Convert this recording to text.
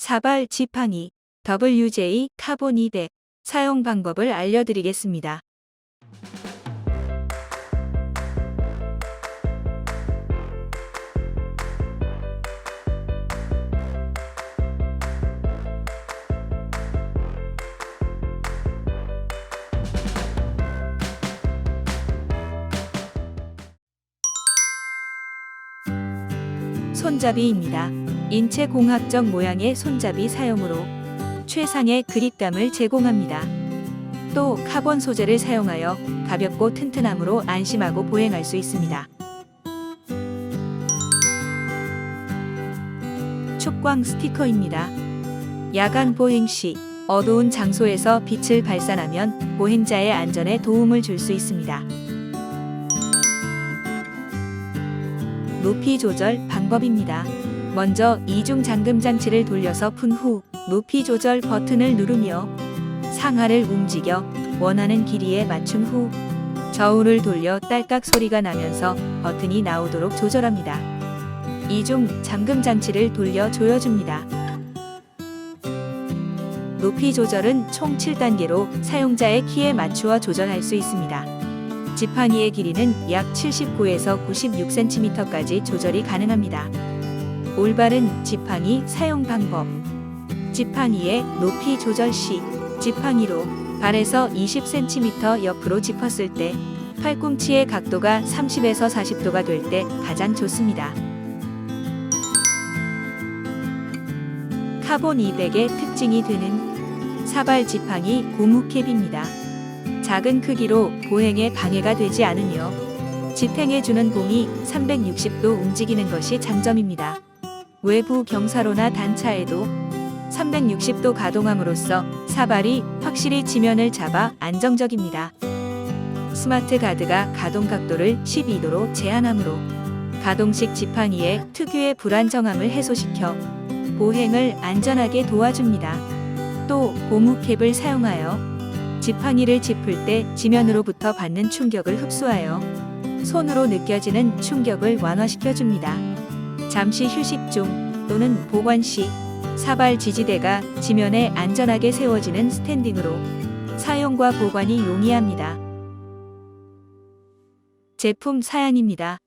사발 지팡이 WJ 카본 200 사용 방법을 알려드리겠습니다. 손잡이입니다. 인체 공학적 모양의 손잡이 사용으로 최상의 그립감을 제공합니다. 또 카본 소재를 사용하여 가볍고 튼튼함으로 안심하고 보행할 수 있습니다. 축광 스티커입니다. 야간 보행 시 어두운 장소에서 빛을 발산하면 보행자의 안전에 도움을 줄 수 있습니다. 높이 조절 방법입니다. 먼저 이중 잠금 장치를 돌려서 푼 후 높이 조절 버튼을 누르며 상하를 움직여 원하는 길이에 맞춘 후 저울을 돌려 딸깍 소리가 나면서 버튼이 나오도록 조절합니다. 이중 잠금 장치를 돌려 조여줍니다. 높이 조절은 총 7단계로 사용자의 키에 맞추어 조절할 수 있습니다. 지팡이의 길이는 약 79에서 96cm까지 조절이 가능합니다. 올바른 지팡이 사용 방법. 지팡이의 높이 조절 시 지팡이로 발에서 20cm 옆으로 짚었을 때 팔꿈치의 각도가 30에서 40도가 될 때 가장 좋습니다. 카본 200의 특징이 되는 사발 지팡이 고무 캡입니다. 작은 크기로 보행에 방해가 되지 않으며 지탱해주는 공이 360도 움직이는 것이 장점입니다. 외부 경사로나 단차에도 360도 가동함으로써 사발이 확실히 지면을 잡아 안정적입니다. 스마트 가드가 가동 각도를 12도로 제한하므로 가동식 지팡이의 특유의 불안정함을 해소시켜 보행을 안전하게 도와줍니다. 또 고무캡을 사용하여 지팡이를 짚을 때 지면으로부터 받는 충격을 흡수하여 손으로 느껴지는 충격을 완화시켜 줍니다. 잠시 휴식 중 또는 보관 시 사발 지지대가 지면에 안전하게 세워지는 스탠딩으로 사용과 보관이 용이합니다. 제품 사양입니다.